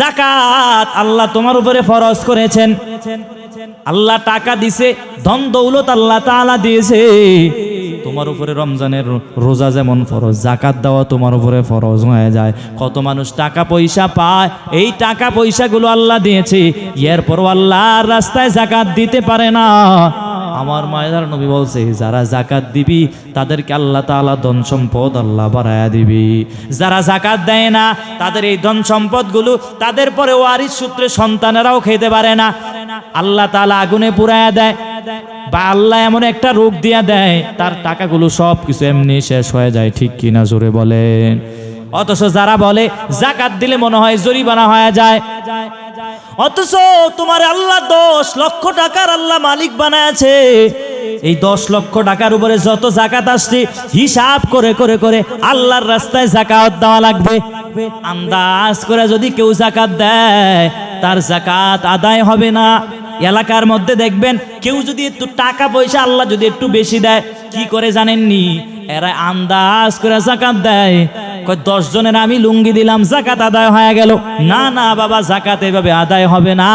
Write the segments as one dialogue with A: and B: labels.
A: জাকাত আল্লাহ তোমার উপরে ফরজ করেছেন। আল্লাহ টাকা দিছে, ধন দৌলত আল্লাহ তাআলা দিয়েছে। তোমার উপরে রমজানের রোজা যেমন ফরজ জাকাত দেওয়া তোমার উপরে ফরজ হয়ে যায়। কত মানুষ টাকা পয়সা পায়, এই টাকা পয়সাগুলো আল্লাহ দিয়েছে। এরপরও আল্লাহর রাস্তায় জাকাত দিতে পারে না। আমার মায়ের নবী বলছে, যারা জাকাত দিবি, তাদেরকে আল্লাহ তাআলা ধন সম্পদ আল্লাহ বাড়ায়া দিবি। যারা জাকাত দেয় না, তাদের এই ধন সম্পদগুলো তাদের পরে ওয়ারিস সূত্রে সন্তানেরাও খেতে পারে না। আল্লাহ তাআলা আগুনে পুরায়া দেয় বা আল্লাহ এমন একটা রোগ দিয়া দেয়, তার টাকাগুলো সব কিছু এমনি শেষ হয়ে যায়, ঠিক কিনা জোরে বলেন। অথচ যারা বলে, জাকাত দিলে মনে হয় জরিমানা হয়ে যায়। অথচ তোমার আল্লাহ দশ লক্ষ টাকার আল্লাহ মালিক বানায় এই দশ লক্ষ টাকার উপরে যত জাকাত আসছে, হিসাব করে করে করে আল্লাহর রাস্তায় জাকাত দেওয়া লাগবে। আন্দাজ করে যদি কেউ জাকাত দেয়, তার জাকাত আদায় হবে না। এলাকার মধ্যে দেখবেন, কেউ যদি একটু টাকা পয়সা আল্লাহ যদি একটু বেশি দেয়, কি করে জানেননি? এরা আন্দাজ করে জাকাত দেয়। দশ জনের আমি লুঙ্গি দিলাম জাকাত আদায় হয়ে গেল। না না, বাবা জাকাত এভাবে আদায় হবে না।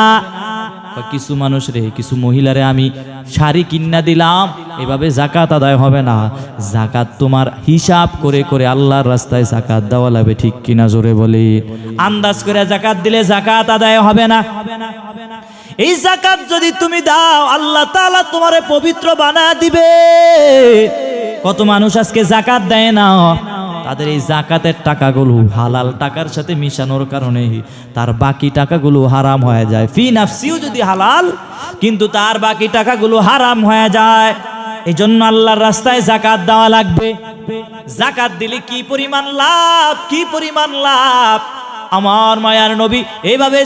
A: কিছু মানুষ রে, কিছু মহিলারে আমি শাড়ি কিন্না দিলাম, এভাবে জাকাত আদায় হবে না। জাকাত তোমার হিসাব করে করে আল্লাহর রাস্তায় জাকাত দেওয়া লাগবে, ঠিক কিনা জোরে বলি? আন্দাজ করে জাকাত দিলে জাকাত আদায় হবে না। এই জাকাত যদি তুমি দাও, আল্লাহ তাআলা তোমারে পবিত্র বানা দিবে। কত মানুষ আজকে জাকাত দেয় না? তাদের এই জাকাতের টাকাগুলো হালাল টাকার সাথে মিশানোর কারণে তার বাকি টাকাগুলো হারাম হয়ে যায়। ফি নাফসিও যদি হালাল, কিন্তু তার বাকি টাকাগুলো হারাম হয়ে যায়। এই জন্য আল্লাহর রাস্তায় জাকাত দেওয়া লাগবে। জাকাত দিলে কি পরিমাণ লাভ? কি পরিমাণ লাভ? আমার মায়ার নবী। এইভাবে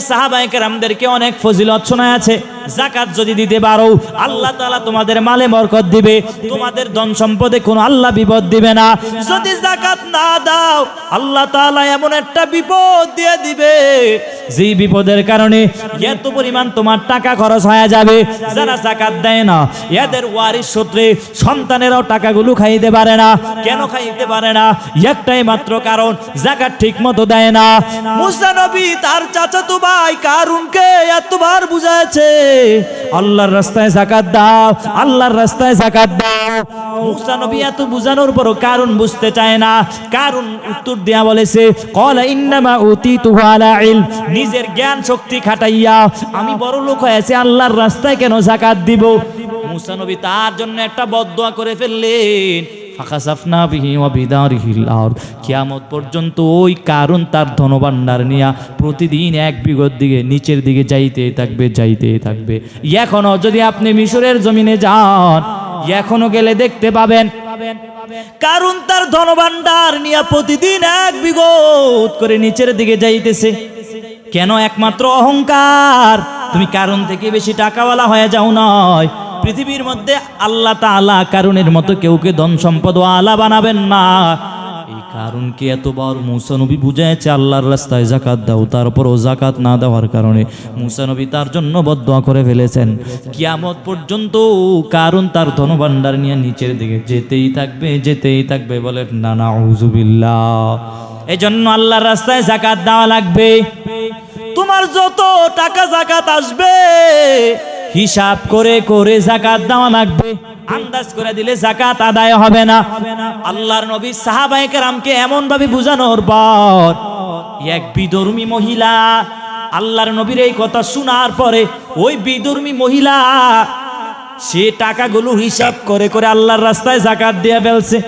A: কেরামদেরকে অনেক ফজিলত শোনায় আছে। জাকাত যদি দিতে পারো, আল্লাহ তালা তোমাদের মালে বরকত দিবে। তোমাদের ধন সম্পদে কোনো আল্লাহ বিপদ দিবে না। যদি জাকাত না দাও, আল্লাহ তালা এমন একটা বিপদ দিয়ে দিবে। যেই বিপদের কারণে এত পরিমাণ তোমার টাকা খরচ হয়ে যাবে। যারা জাকাত দেয় না, এদের ওয়ারিস সূত্রে সন্তানেরাও টাকাগুলো খাইতে পারে না। কেন খাইতে পারে না? একটাই মাত্র কারণ জাকাত ঠিক মতো দেয় না। মুসা নবী তার চাচাতো ভাই কারুনকে এতবার বুঝাইছে আল্লাহর রাস্তায় জাকাত দাও, আল্লাহর রাস্তায় জাকাত দাও। মুসা নবী এত বুঝানোর পরও কারণ বুঝতে চায় না। কারণ উত্তর দেয়া বলেছে, কলা ইন্নামা উতিতুহু আলা ইলম। নিজের জ্ঞান শক্তি খাটাইয়া, আমি বড় লোক হয়েছে, আল্লাহর রাস্তায় কেন জাকাত দিব? মুসা নবী তার জন্য একটা বদদোয়া করে ফেললেন। ফাঁকাসাফনা বিহি ওয়া বিদারিহিল আরদ। কিয়ামত পর্যন্ত ওই কারণ তার ধনভাণ্ডার নিয়া প্রতিদিন এক বিগত দিকে, নিচের দিকে যাইতে থাকবে যাইতে থাকবে। এখনও যদি আপনি মিশরের জমিনে যান, এখনও গেলে দেখতে পাবেন, কারণ তার ধনভাণ্ডার নিয়া প্রতিদিন এক বিগত করে নিচের দিকে যাইতেছে। কেন একমাত্র অহংকার? তুমি কারণ থেকে বেশি টাকাওয়ালা হয়ে যাও নয় পৃথিবীর মধ্যে আল্লাহ তাআলা কারণের মতো কেউকে ধন সম্পদ আলা বানাবেন না? এই কারণ কি এতবার মুসানবী বুঝাইছে, আল্লাহর রাস্তায় জাকাত দাও তারপরও জাকাত না দেওয়ার কারণে। মুসানবী তার জন্য বদয়া করে ফেলেছেন। কিয়ামত পর্যন্ত কারণ তার ধনভাণ্ডার নিয়ে নিচের দিকে যেতেই থাকবে যেতেই থাকবে বলে না না উজুবিল্লাহ এই জন্য আল্লাহর রাস্তায় জাকাত দেওয়া লাগবে। তোমার যত টাকা জাকাত আসবে হিসাব করে করে জাকাত দেওয়া লাগবে। আন্দাজ করে দিলে জাকাত আদায় হবে না। আল্লাহর নবী সাহাবায়ে কেরামকে এমন ভাবে বুঝানোর পর এক বিধর্মী মহিলা আল্লাহর নবীর এই কথা শোনার পরে ওই বিধর্মী মহিলা সে টাকাগুলো হিসাব করে করে আল্লাহর রাস্তায় জাকাত দিয়ে ফেলছে।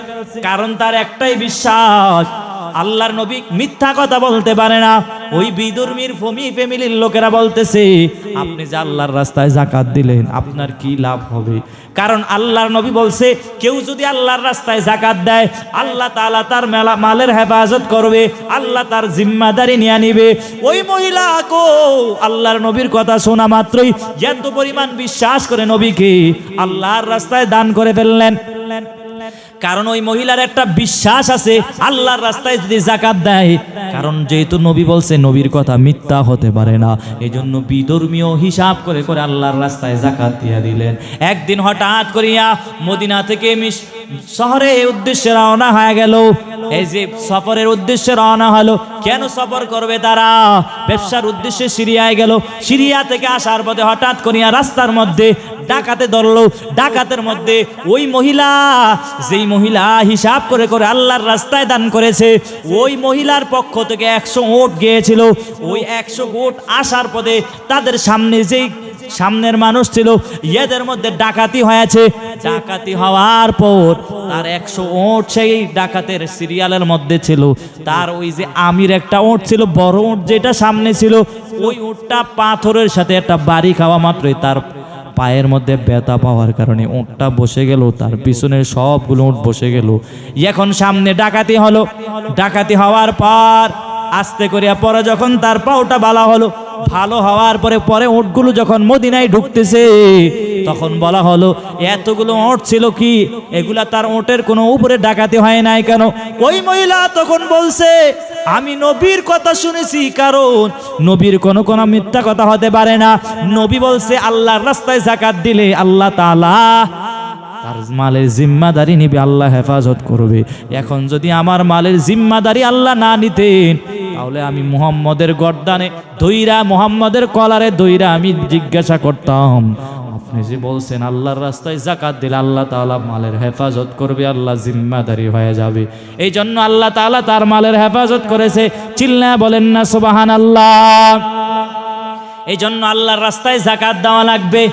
A: কারণ তার একটাই বিশ্বাস আল্লাহর নবী মিথ্যা কথা বলতে পারে না। ওই বিদুর্মীর ফমি ফ্যামিলির লোকেরা বলতেছে, আপনি যে আল্লাহর রাস্তায় জাকাত দিলেন, আপনার কি লাভ হবে? কারণ আল্লাহর নবী বলছে, কেউ যদি আল্লাহর রাস্তায় জাকাত দেয়, আল্লাহ তাআলা তার মেলা মালের হেফাজত করবে, আল্লাহ তার জিম্মাদারি নিয়ে নিবে। ওই মহিলা কো, আল্লাহর নবীর কথা শোনা মাত্রই এত পরিমাণ বিশ্বাস করে নবীকে আল্লাহর রাস্তায় দান করে ফেললেন। কারণ ওই মহিলার একটা বিশ্বাস আছে, আল্লাহর রাস্তায় যদি জাকাত দেয়। কারণ যেহেতু নবী বলছে, নবীর কথা মিথ্যা হতে পারে না। এই জন্য বিধর্মীয় হিসাব করে করে আল্লাহর রাস্তায় জাকাত দিয়ে দিলেন। একদিন হঠাৎ করিয়া মদিনা থেকে মিস শহরে উদ্দেশ্যে রওনা হয়ে গেল। এই যে সফরের উদ্দেশ্যে রওনা হলো, কেন সফর করবে তারা? ব্যবসার উদ্দেশ্যে সিরিয়ায় গেল। সিরিয়া থেকে আসার পথে হঠাৎ করিয়া রাস্তার মধ্যে ডাকাতে ধরলো, ডাকাতের মধ্যে ওই মহিলা, যেই মহিলা হিসাব করে করে আল্লাহর রাস্তায় দান করেছে, ওই মহিলার পক্ষ থেকে একশো ওট গিয়েছিল। ওই একশো ওট আসার পথে তাদের সামনে যেই সামনের মানুষ ছিল ইয়েদের মধ্যে ডাকাতি হয়েছে। ডাকাতি হওয়ার পর তার একশো ওট সেই ডাকাতের সিরিয়ালের মধ্যে ছিল। তার ওই যে আমির একটা ওট ছিল, বড় ওট যেটা সামনে ছিল, ওই ওটটা পাথরের সাথে একটা বাড়ি খাওয়া মাত্রই তার পায়ের মধ্যে ব্যথা পাওয়ার কারণে উঁটটা বসে গেল, তার পিছনের সবগুলো উঁট বসে গেল। এখন সামনে ডাকাতি হলো। ডাকাতি হওয়ার পর আস্তে করিয়া পরে যখন তার পাওটা বালা হলো ভালো হওয়ার পরে পরে উঁটগুলো যখন মদিনায় ঢুকতেছে, তখন বলা হলো, এতগুলো ওট ছিল কি? এগুলা তার ওটের কোনো উপরে ডাকাতে হয় নাই কেন? ওই মহিলা তখন বলছে, আমি নবীর কথা শুনেছি, কারণ নবীর কোনো কোনো মিথ্যা কথা হতে পারে না। নবী বলছে, আল্লাহর রাস্তায় জাকাত দিলে আল্লাহ তালা তার মালের জিম্মাদারি নিবে, আল্লাহ হেফাজত করবে। এখন যদি আমার মালের জিম্মাদারি আল্লাহ না নিতেন তাহলে আমি মুহাম্মদের গর্দানে দইরা মুহাম্মদের কলারে দইরা আমি জিজ্ঞাসা করতাম। আপনি যে বলছেন আল্লাহর রাস্তায় জাকাত দিলে আল্লাহ তাআলা মালের হেফাজত করবে, আল্লাহ জিম্মাদারি হয়ে যাবে। এই জন্য আল্লাহ তাআলা তার মালের হেফাজত করেছে। চিল্লা বলেন না সুবাহান আল্লাহ এই জন্য আল্লাহর রাস্তায় জাকাত দেওয়া লাগবে।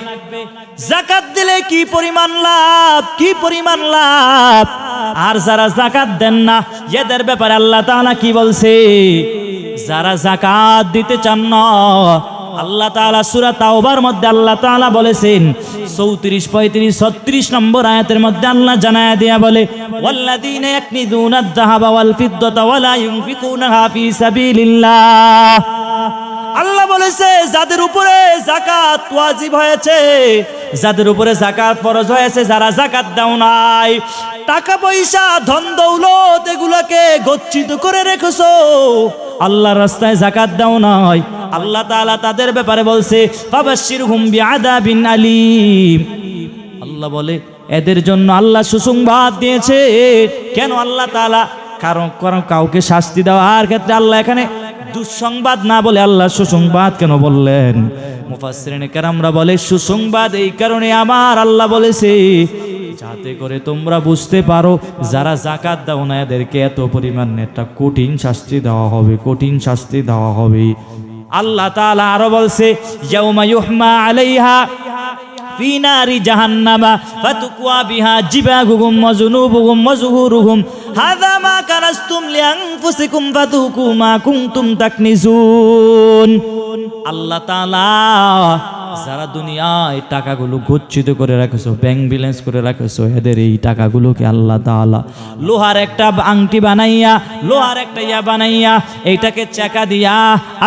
A: জাকাত দিলে কি পরিমাণ লাভ? কি পরিমাণ লাভ? আর যারা জাকাত দেন না, এদের ব্যাপারে আল্লাহ তাআলা কি বলছে? যারা জাকাত দিতে চান না, আল্লাহ তাআলা সূরা তাওবার মধ্যে আল্লাহ তাআলা বলেছেন 34 35 36 নম্বর আয়াতের মধ্যে আল্লাহ জানায়া দিয়া বলে, ওয়াল্লাযীনা ইয়াকনিদুনা আয-যাহাবা ওয়াল ফিদ্দাতা ওয়ালা ইউনফিকুনাহা ফী সাবিলিল্লাহ। আল্লাহ বলেছে, যাদের উপরে জাকাত ওয়াজিব হয়েছে যাদের উপরে জাকাত ফরজ হয়েছে, যারা জাকাত দাও নাই, টাকা পয়সা, ধন দৌলত এগুলোকে গচ্ছিত করে রেখেছো। আল্লাহর রাস্তায় জাকাত দাও নাই। আল্লাহ তাআলা তাদের ব্যাপারে বলছে ফাবাশশির হুম বিআদাবিন আলিম। আল্লাহ বলে, এদের জন্য আল্লাহ সুসংবাদ দিয়েছে। কেন আল্লাহ তাআলা কারণ কারণ কাউকে শাস্তি দেওয়ার ক্ষেত্রে আল্লাহ এখানে দুঃসংবাদ না বলে আল্লাহ সুসংবাদ কেন বললেন? মুফাসসিরিনে কেরামরা বলে, সুসংবাদ এই কারণে আমার আল্লাহ বলেছে, যাতে করে তোমরা বুঝতে পারো, যারা জাকাত দাও না, এদেরকে এত পরিমাণ একটা কঠিন শাস্তি দেওয়া হবে, কঠিন শাস্তি দেওয়া হবে। আল্লাহ তাআলা আরও বলছে, ইয়াউমা ইউহমা আলাইহা في نار جهنم فتكوى بها جباههم وجنوبهم وزهورهم هذا ما كنستم لأنفسكم فذوقوا ما كنتم تكنزون الله تعالى যারা দুনিয়ায় টাকাগুলো গচ্ছিত করে রাখেছো ব্যাংক ব্যালেন্স করে রাখেছো, এদের এই টাকাগুলোকে আল্লাহ তাআলা লোহার একটা আংটি বানাইয়া, লোহার একটা ইয়া বানাইয়া, এইটাকে চাকা দিয়া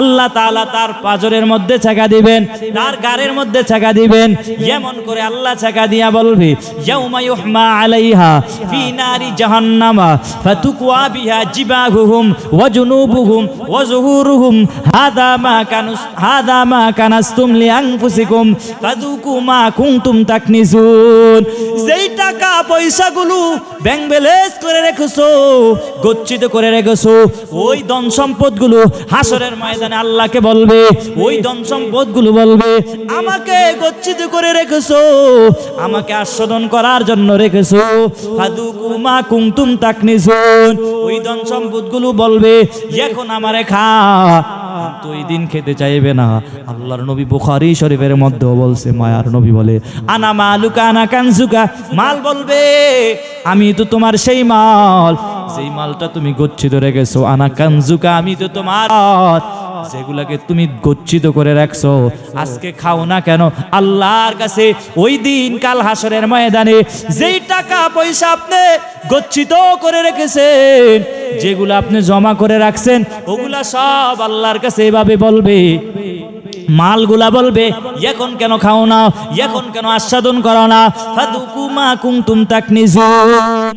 A: আল্লাহ তাআলা তার পাজরের মধ্যে চাকা দিবেন, তার গাড়ের মধ্যে চাকা দিবেন, এমন করে আল্লাহ চাকা দিয়া বলবে, ইয়াউমা ইউহমা আলাইহা ফি নারি জাহান্নামা, ফাতুকওয়া বিহা জিবাহুহুম ওয়া জুনুবুহুম ওয়া যুহুরুহুম হাদা মা কানুস, হাদা মা কানাস্তুম লিআনফুসিকুম ফাদুকু মা কুনতুম তাকনিজুন। যেই টাকা পয়সাগুলো ব্যাংক ব্যালেন্স করে রেখেছো, গচ্ছিত করে রেখেছো, ওই ধন সম্পদগুলো হাসরের ময়দানে আল্লাহকে বলবে, ওই ধন সম্পদগুলো বলবে, আমাকে গচ্ছিত করে রেখেছো, আমাকে আস্বাদন করার জন্য রেখেছো ফাদুকু মা কুনতুম তাকনিজুন। ওই ধন সম্পদগুলো বলবে, এখন আমারে খা। কিন্তু এই দিন খেতে চাইবে না। আল্লাহর নবী বুখারী শরীফের মধ্যেও বলছে, মায়ার নবী বলে, আনা মালুকা, আনা কানজুকা। মাল বলবে, আমি তো তোমার সেই মাল। যেই মালটা তুমি গচ্ছিত রেখেছো, আনা কানজুকা, আমি তো তোমার যেগুলাকে তুমি গচ্ছিত করে রাখছো, আজকে খাও না কেন? আল্লাহর কাছে ওই দিন কাল হাসরের ময়দানে যেই টাকা পয়সা আপনি গচ্ছিত করে রেখেছেন, যেগুলো আপনি জমা করে রাখছেন, ওগুলা সব আল্লাহর কাছে এভাবে বলবে। মালগুলা বলবে, এখন কেন খাও না? এখন কেন আস্বাদন করো না? ফাদুকু মা কুনতুম তাকনিজুন।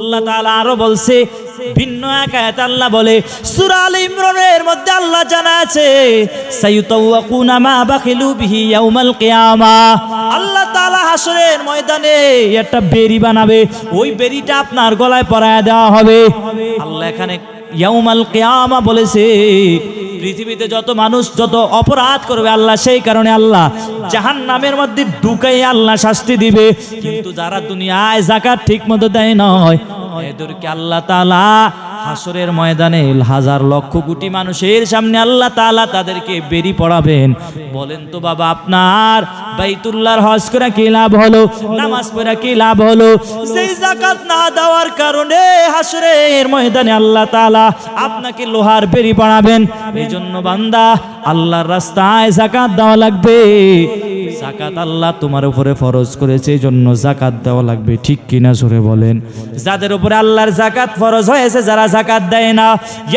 A: আল্লাহ তাআলা আরও বলছে, ভিন্ন এক আয়াত আল্লাহ বলে, সূরা আল ইমরানের মধ্যে আল্লাহ জানা আছে, সাইয়ুতাওয়াকুনা মা বাখিলু বিহি ইয়াউমাল কিয়ামা। আল্লাহ তাআলা হাসরের ময়দানে একটা বেরি বানাবে, ওই বেরিটা আপনার গলায় পরায় দেওয়া হবে। আল্লাহ এখানে ইয়াউমাল কিয়ামা বলেছে পৃথিবীতে যত মানুষ, যত অপরাধ করবে আল্লাহ, সেই কারণে আল্লাহ জাহান নামের মধ্যে ঢুকাই আল্লাহ শাস্তি দিবে। কিন্তু যারা দুনিয়ায় জাকাত ঠিক মতো দেয় নয়, এদেরকে আল্লাহ তালা হাসরের ময়দানে হাজার লক্ষ কোটি মানুষের সামনে আল্লাহ তাআলা তাদেরকে বেরি পড়াবেন। বলেন তো বাবা, আপনার বাইতুল্লাহর হজ করে কি লাভ হলো? নামাজ পড়া কি লাভ হলো? সেই জাকাত না দেওয়ার কারণে হাসরের ময়দানে আল্লাহ তাআলা আপনাকে লোহার বেরি পড়াবেন এই জন্য বান্দা, আল্লাহর রাস্তায় জাকাত দেওয়া লাগবে। জাকাত আল্লাহ তোমার উপরে ফরজ করেছে এই জন্য জাকাত দেওয়া লাগবে। ঠিক কিনা জোরে বলেন? যাদের উপরে আল্লাহর জাকাত ফরজ হয়েছে, যারা জাকাত দেয় না,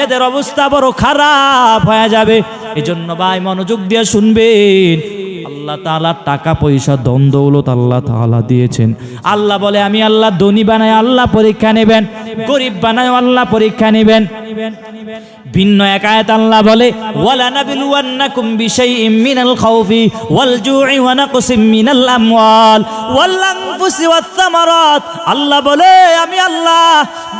A: এদের অবস্থা বড় খারাপ হয়ে যাবে। এই জন্য ভাই মনোযোগ দিয়ে শুনবেন। আল্লাহ তালা টাকা পয়সা দ্বন্দ্ব দৌলত আল্লাহ তালা দিয়েছেন। আল্লাহ বলে, আমি আল্লাহ ধনী বানাই, আল্লাহ পরীক্ষা নেবেন। গরিব বানায় আল্লাহ পরীক্ষা নেবেন। ভিন্ন এক আল্লাহ বলে আল্লাহ বলে, আমি আল্লাহ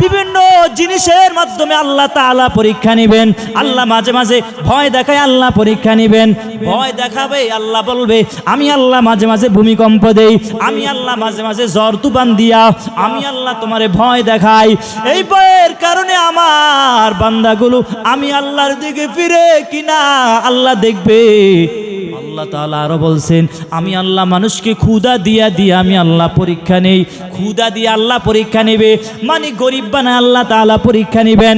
A: বিভিন্ন জিনিসের মাধ্যমে আল্লাহ তাআলা পরীক্ষা নেবেন। আল্লাহ মাঝে মাঝে ভয় দেখায় আল্লাহ পরীক্ষা নেবেন। ভয় দেখাবে, আল্লাহ বলবে, আমি আল্লাহ মাঝে মাঝে ভূমিকম্প দেই, আমি আল্লাহ মাঝে মাঝে জ্বর তুফান দিয়া, আমি আল্লাহ তোমারে ভয় দেখাই। এই ভয়ের কারণে আমার বান্দাগুলো আমি আল্লাহর দিকে ফিরে কিনা আল্লাহ দেখবে। আল্লাহ তালা আরও বলছেন, আমি আল্লাহ মানুষকে ক্ষুদা দিয়া দিয়ে আমি আল্লাহ পরীক্ষা নেই। ক্ষুদা দিয়ে আল্লাহ পরীক্ষা নেবে মানে গরিব বানায় আল্লাহ তালা পরীক্ষা নেবেন।